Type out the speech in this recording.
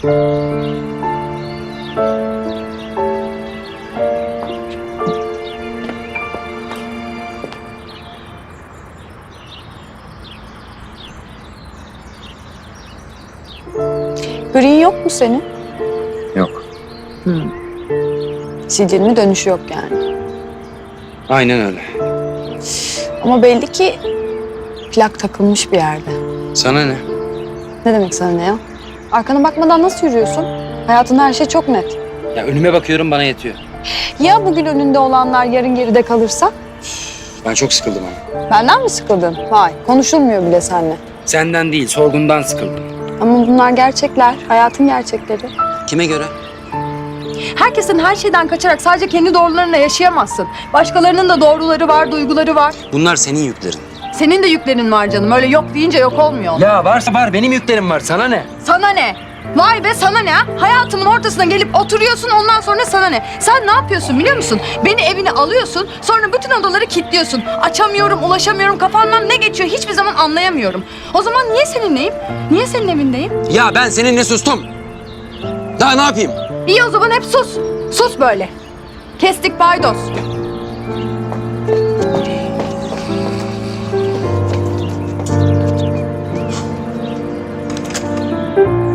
Green yok mu senin? Yok. Sicilini dönüşü yok yani. Aynen öyle. Ama belli ki plak takılmış bir yerde. Sana ne? Ne demek sana ne ya? Arkana bakmadan nasıl yürüyorsun? Hayatında her şey çok net. Ya önüme bakıyorum bana yetiyor. Ya bugün önünde olanlar yarın geride kalırsa? Ben çok sıkıldım ama. Benden mi sıkıldın? Vay, konuşulmuyor bile seninle. Senden değil, sorgundan sıkıldım. Ama bunlar gerçekler, hayatın gerçekleri. Kime göre? Herkesin her şeyden kaçarak sadece kendi doğrularına yaşayamazsın. Başkalarının da doğruları var, duyguları var. Bunlar senin yüklerin. Senin de yüklerin var canım. Öyle yok deyince yok olmuyor. Ya varsa var, benim yüklerim var. Sana ne? Sana ne? Vay be sana ne? ha? Hayatımın ortasına gelip oturuyorsun ondan sonra sana ne? Sen ne yapıyorsun biliyor musun? Beni evine alıyorsun sonra bütün odaları kilitliyorsun. Açamıyorum, ulaşamıyorum. Kafamdan ne geçiyor hiçbir zaman anlayamıyorum. O zaman niye seninleyim? Niye senin evindeyim? Ya ben seninle sustum. Daha ne yapayım? İyi o zaman hep sus. Sus böyle. Kestik paydos. you.